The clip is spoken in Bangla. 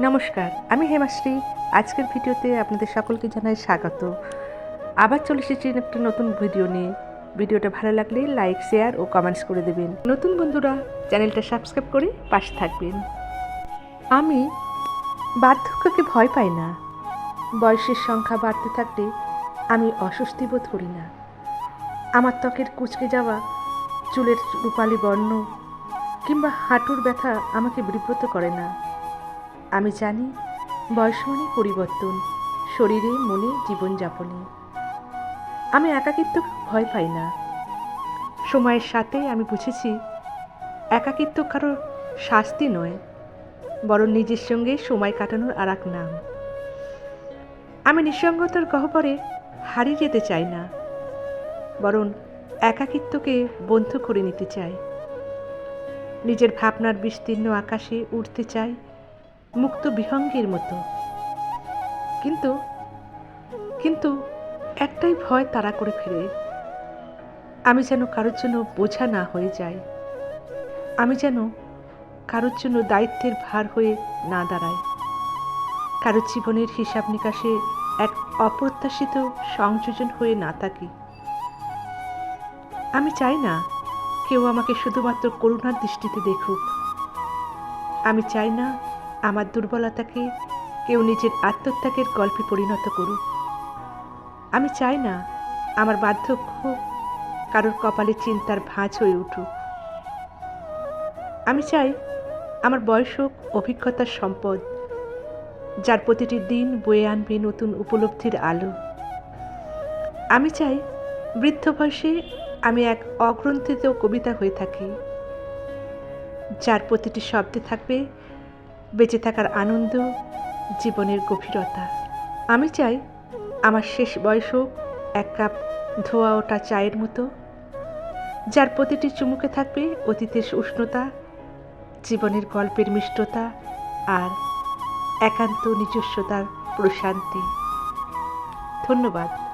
নমস্কার, আমি হেমাশ্রী। আজকের ভিডিওতে আপনাদের সকলকে জানাই স্বাগত। আবার চলে এসেছি একটা নতুন ভিডিও নিয়ে। ভিডিওটা ভালো লাগলে লাইক, শেয়ার ও কমেন্টস করে দেবেন। নতুন বন্ধুরা, চ্যানেলটা সাবস্ক্রাইব করে পাশে থাকবেন। আমি বার্ধক্যকে ভয় পাই না। বয়সের সংখ্যা বাড়তে থাকলে আমি অস্বস্তি বোধ করি না। আমার ত্বকের কুচকে যাওয়া, চুলের রূপালি বর্ণ কিংবা হাঁটুর ব্যথা আমাকে বিব্রত করে না। আমি জানি বয়স মানে পরিবর্তন, শরীরে, মনে, জীবনযাপনে। আমি একাকিত্ব ভয় পাই না। সময়ের সাথে আমি বুঝেছি, একাকিত্ব কারও শাস্তি নয়, বরং নিজের সঙ্গে সময় কাটানোর আর এক নাম। আমি নিঃসঙ্গতার গহ্বরে হারিয়ে যেতে চাই না, বরং একাকিত্বকে বন্ধ করে নিতে চাই। নিজের ভাবনার বিস্তীর্ণ আকাশে উঠতে চাই মুক্ত বিহঙ্গের মতো। কিন্তু কিন্তু একটাই ভয় তাড়া করে ফেরে আমি যেন কারোর জন্য বোঝা না হয়ে যাই। আমি যেন কারোর জন্য দায়িত্বের ভার হয়ে না দাঁড়াই। কারোর জীবনের হিসাব নিকাশে এক অপ্রত্যাশিত সংযোজন হয়ে না থাকি। আমি চাই না কেউ আমাকে শুধুমাত্র করুণার দৃষ্টিতে দেখুক। আমি চাই না আমার দুর্বলতাকে কেউ নিজের আত্মত্যাগের গল্পে পরিণত করুক। আমি চাই না আমার বার্ধক্য কারোর কপালে চিন্তার ভাঁজ হয়ে উঠুক। আমি চাই আমার বয়স হোক, অভিজ্ঞতার সম্পদ, যার প্রতিটি দিন বয়ে আনবে নতুন উপলব্ধির আলো। আমি চাই বৃদ্ধ বয়সে আমি এক অগ্রন্থিত কবিতা হয়ে থাকি, যার প্রতিটি শব্দে থাকবে বেঁচে থাকার আনন্দ, জীবনের গভীরতা। আমি চাই আমার শেষ বয়স হোক এক কাপ ধোয়া ওটা চায়ের মতো, যার প্রতিটি চুমুকে থাকবে অতীতের উষ্ণতা, জীবনের গল্পের মিষ্টতা আর একান্ত নিজস্বতার প্রশান্তি। ধন্যবাদ।